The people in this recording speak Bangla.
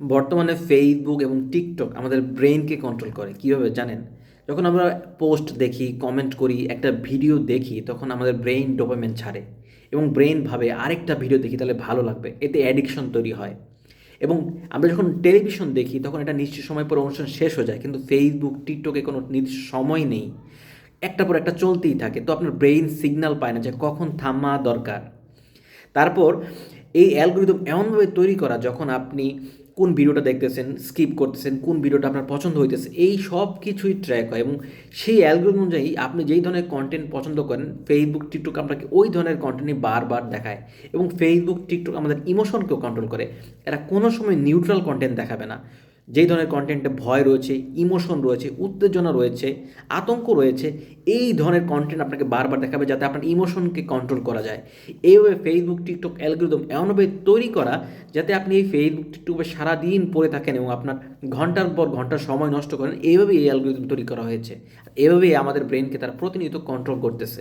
বর্তমানে ফেসবুক এবং টিকটক আমাদের ব্রেনকে কন্ট্রোল করে, কীভাবে জানেন? যখন আমরা পোস্ট দেখি কমেন্ট করি, একটা ভিডিও দেখি, তখন আমাদের ব্রেইন ডোপামেন্ট ছাড়ে এবং ব্রেন ভাবে আরেকটা ভিডিও দেখি, তাহলে ভালো লাগবে, এতে অ্যাডিকশন তৈরি হয়। এবং আমরা যখন টেলিভিশন দেখি, তখন এটা নিশ্চিত সময় পর অনুষ্ঠান শেষ হয়ে যায়, কিন্তু ফেসবুক টিকটকে কোনো নির্দিষ্ট সময় নেই। একটা পর একটা চলতেই থাকে, তো আপনার ব্রেইন সিগন্যাল পায় না যে কখন থামা দরকার। তারপর এই অ্যালগোরিদম এমনভাবে তৈরি করা যখন আপনি কোন ভিডিওটা দেখতেছেন, স্কিপ করতেছেন, কোন ভিডিওটা আপনার পছন্দ হইতেছে, এই সব কিছুই ট্র্যাক হয় এবং সেই অ্যালগোরিদম অনুযায়ী আপনি যেই ধরনের কন্টেন্ট পছন্দ করেন ফেসবুক টিকটক আপনাকে ওই ধরনের কন্টেন্টই বারবার দেখায় এবং ফেসবুক টিকটক আমাদের ইমোশনকেও কন্ট্রোল করে। এরা কোনো সময় নিউট্রাল কন্টেন্ট দেখাবে না। যেই ধরনের কন্টেন্টে ভয় রয়েছে ইমোশন রয়েছে, উত্তেজনা রয়েছে, আতঙ্ক রয়েছে, এই ধরনের কন্টেন্ট আপনাকে বারবার দেখাবে যাতে আপনার ইমোশনকে কন্ট্রোল করা যায়। এইভাবে ফেসবুক টিকটক অ্যালগোরিদম এমনভাবে তৈরি করা যাতে আপনি এই ফেসবুক টিকটকে সারাদিন পড়ে থাকেন এবং আপনার ঘণ্টার পর ঘণ্টার সময় নষ্ট করেন, এইভাবেই এই অ্যালগোরিদম তৈরি করা হয়েছে। এভাবেই আমাদের ব্রেনকে তারা প্রতিনিয়ত কন্ট্রোল করতেছে।